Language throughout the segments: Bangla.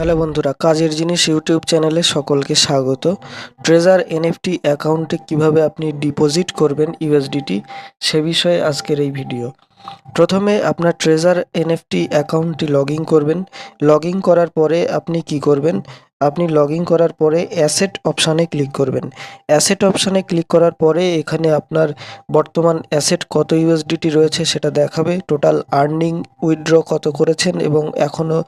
হ্যালো বন্ধুরা, কাজের জিনিস ইউটিউব চ্যানেলে সকলকে স্বাগত। ট্রেজার এনএফটি অ্যাকাউন্টে কীভাবে আপনি ডিপোজিট করবেন ইউএসডিটি সে বিষয়ে আজকের এই ভিডিও প্রথমে আপনার ট্রেজার এনএফটি অ্যাকাউন্টটি লগ করবেন। লগ করার পরে আপনি কি করবেন? আপনি লগ করার পরে অ্যাসেট অপশানে ক্লিক করবেন। অ্যাসেট অপশানে ক্লিক করার পরে এখানে আপনার বর্তমান অ্যাসেট কত ইউএসডিটি রয়েছে সেটা দেখাবে। টোটাল আর্নিং উইথড্র কত করেছেন এবং এখনও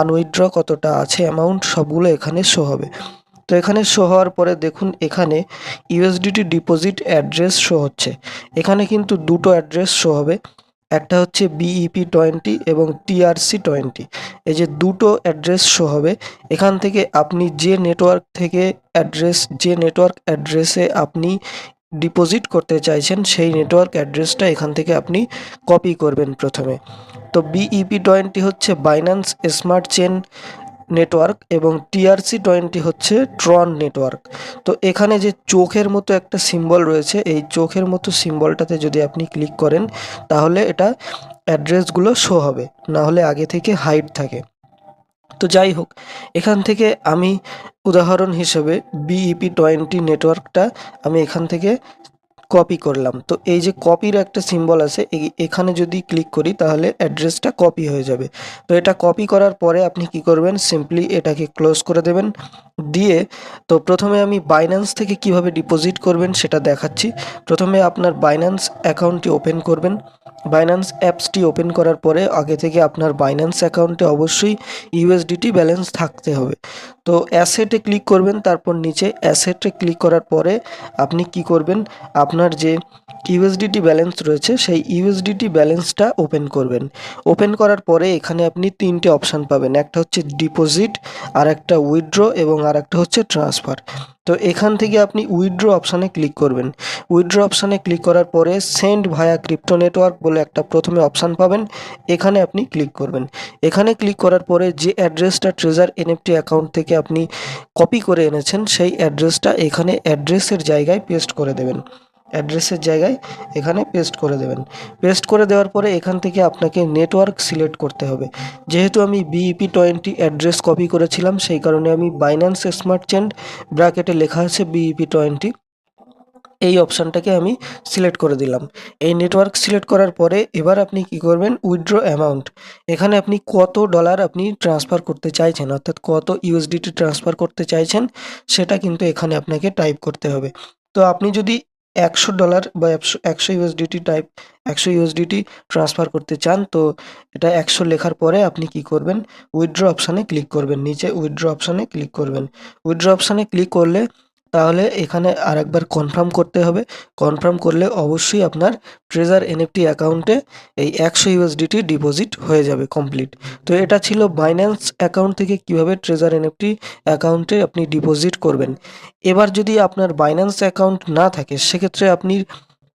আনউইথড্র কতটা আছে অ্যামাউন্ট সবগুলো এখানে শো হবে। তো এখানে শো হওয়ার পরে দেখুন এখানে ইউএসডিটি ডিপোজিট অ্যাড্রেস শো হচ্ছে। এখানে কিন্তু দুটো অ্যাড্রেস শো হবে। একটা হচ্ছে বিইপি টোয়েন্টি এবং টিআরসি টোয়েন্টি এই যে দুটো অ্যাড্রেস শো হবে। এখান থেকে আপনি যে নেটওয়ার্ক থেকে অ্যাড্রেস যে নেটওয়ার্ক অ্যাড্রেসে আপনি ডিপোজিট করতে চাইছেন, সেই নেটওয়ার্ক অ্যাড্রেসটা এখান থেকে আপনি কপি করবেন প্রথমে। তো বিইপি টোয়েন্টি হচ্ছে বাইন্যান্স স্মার্ট চেন নেটওয়ার্ক এবং টিআরসি টোয়েন্টি হচ্ছে ট্রন নেটওয়ার্ক। তো এখানে যে চোখের মতো একটা সিম্বল রয়েছে, এই চোখের মতো সিম্বলটাতে যদি আপনি ক্লিক করেন, তাহলে এটা অ্যাড্রেসগুলো শো হবে, না হলে আগে থেকে হাইড থাকে। তো যাই হোক, এখান থেকে আমি উদাহরণ হিসেবে বিইপি টোয়েন্টি নেটওয়ার্কটা আমি এখান থেকে কপি করলাম। তো এই যে কপির একটা সিম্বল আছে এখানে যদি ক্লিক করি তাহলে অ্যাড্রেসটা কপি হয়ে যাবে। তো এটা কপি করার পরে আপনি কি করবেন? সিম্পলি এটাকে ক্লোজ করে দেবেন। দিয়ে, তো প্রথমে আমি বাইন্যান্স থেকে কীভাবে ডিপোজিট করবেন সেটা দেখাচ্ছি। প্রথমে আপনার বাইন্যান্স অ্যাকাউন্টটি ওপেন করবেন। বাইন্যান্স অ্যাপসটি ওপেন করার পরে আগে থেকে আপনার বাইন্যান্স অ্যাকাউন্টে অবশ্যই ইউএসডিটি ব্যালেন্স থাকতে হবে। তো অ্যাসেটে ক্লিক করবেন, তারপর নিচে অ্যাসেটে ক্লিক করার পরে আপনি কি করবেন? আপনার যে ইউএসডিটি ব্যালেন্স রয়েছে, সেই ইউএসডিটি ব্যালেন্সটা ওপেন করবেন। ওপেন করার পরে এখানে আপনি তিনটে অপশান পাবেন। একটা হচ্ছে ডিপোজিট আর একটা উইথড্র এবং আর একটা হচ্ছে ট্রান্সফার তো এখান থেকে আপনি উইড্রো অপশানে ক্লিক করবেন। উইড্রো অপশানে ক্লিক করার পরে সেন্ড ভায়া ক্রিপ্টো নেটওয়ার্ক বলে একটা প্রথমে অপশান পাবেন। এখানে আপনি ক্লিক করবেন। এখানে ক্লিক করার পরে যে অ্যাড্রেসটা ট্রেজার এনএফটি অ্যাকাউন্ট থেকে আপনি কপি করে এনেছেন, সেই অ্যাড্রেসটা এখানে অ্যাড্রেসের জায়গায় পেস্ট করে দেবেন। অ্যাড্রেসের জায়গায় এখানে পেস্ট করে দেবেন। পেস্ট করে দেওয়ার পরে এখান থেকে আপনাকে নেটওয়ার্ক সিলেক্ট করতে হবে। যেহেতু আমি বিইপি টোয়েন্টি অ্যাড্রেস কপি করেছিলাম, সেই কারণে আমি বাইন্যান্স স্মার্ট চেন ব্র্যাকেটে লেখা আছে বিইপি টোয়েন্টি এই অপশানটাকে আমি সিলেক্ট করে দিলাম। এই নেটওয়ার্ক সিলেক্ট করার পরে এবার আপনি কি করবেন? উইথড্র অ্যামাউন্ট এখানে আপনি কত ডলার আপনি ট্রান্সফার করতে চাইছেন, অর্থাৎ কত ইউএসডিটি ট্রান্সফার করতে চাইছেন, সেটা কিন্তু এখানে আপনাকে টাইপ করতে হবে। তো আপনি যদি একশো ডলার বা একশো ইউএসডিটি টাইপ একশো ইউএসডিটি ট্রান্সফার করতে চান, তো এটা একশো লেখার পরে আপনি কি করবেন? উইথড্র অপশানে ক্লিক করবেন। নিচে উইথড্র অপশানে ক্লিক করবেন। উইথড্র অপশানে ক্লিক করলে তাহলে এখানে আরেকবার কনফার্ম করতে হবে। কনফার্ম করলে অবশ্যই আপনার ট্রেজার এনএফটি অ্যাকাউন্টে এই একশো ইউএসডিটি ডিপোজিট হয়ে যাবে কমপ্লিট তো এটা ছিল বাইন্যান্স অ্যাকাউন্ট থেকে কীভাবে ট্রেজার এনএফটি অ্যাকাউন্টে আপনি ডিপোজিট করবেন। এবার যদি আপনার বাইন্যান্স অ্যাকাউন্ট না থাকে, সেক্ষেত্রে আপনি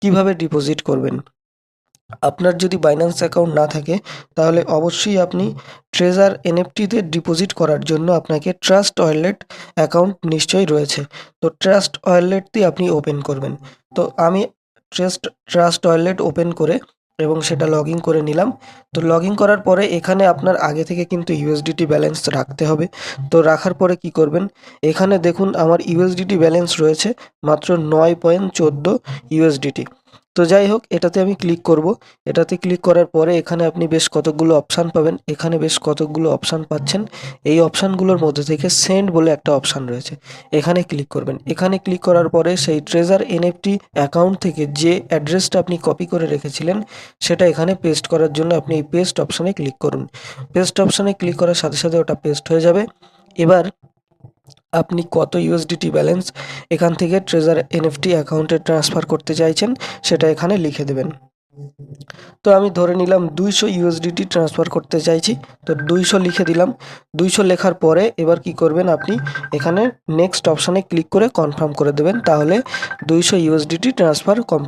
কীভাবে ডিপোজিট করবেন? আপনার যদি বাইন্যান্স অ্যাকাউন্ট না থাকে, তাহলে অবশ্যই আপনি ট্রেজার এনএফটিতে ডিপোজিট করার জন্য আপনাকে ট্রাস্ট ওয়ালেট অ্যাকাউন্ট নিশ্চয়ই রয়েছে। তো ট্রাস্ট ওয়ালেটটি আপনি ওপেন করবেন। তো আমি ট্রাস্ট ট্রাস্ট ওয়ালেট ওপেন করে এবং সেটা লগ করে নিলাম। তো লগ করার পরে এখানে আপনার আগে থেকে কিন্তু ইউএসডিটি ব্যালেন্স রাখতে হবে। তো রাখার পরে কি করবেন? এখানে দেখুন আমার ইউএসডিটি ব্যালেন্স রয়েছে মাত্র নয় পয়েন্ট চোদ্দ ইউএসডিটি তো যাই হোক, এটাতে আমি ক্লিক করব। এটাতে ক্লিক করার পরে এখানে আপনি বেশ কতকগুলো অপশান পাবেন। এখানে বেশ কতকগুলো অপশান পাচ্ছেন। এই অপশানগুলোর মধ্যে থেকে সেন্ড বলে একটা অপশান রয়েছে। এখানে ক্লিক করবেন। এখানে ক্লিক করার পরে সেই ট্রেজার এনএফটি অ্যাকাউন্ট থেকে যে অ্যাড্রেসটা আপনি কপি করে রেখেছিলেন, সেটা এখানে পেস্ট করার জন্য আপনি এই পেস্ট অপশানে ক্লিক করুন। পেস্ট অপশানে ক্লিক করার সাথে সাথে ওটা পেস্ট হয়ে যাবে। এবার আপনি কত ইউএসডিটি ব্যালেন্স এখান থেকে ট্রেজার এনএফটি অ্যাকাউন্টে ট্রান্সফার করতে চাইছেন, সেটা এখানে লিখে দেবেন। তো আমি ধরে নিলাম দুইশো ইউএসডিটি ট্রান্সফার করতে চাইছি, তো দুইশো লিখে দিলাম। দুইশো লেখার পরে এবার কি করবেন আপনি, এখানে নেক্সট অপশানে ক্লিক করে কনফার্ম করে দেবেন, তাহলে দুইশো ইউএসডিটি ট্রান্সফার কম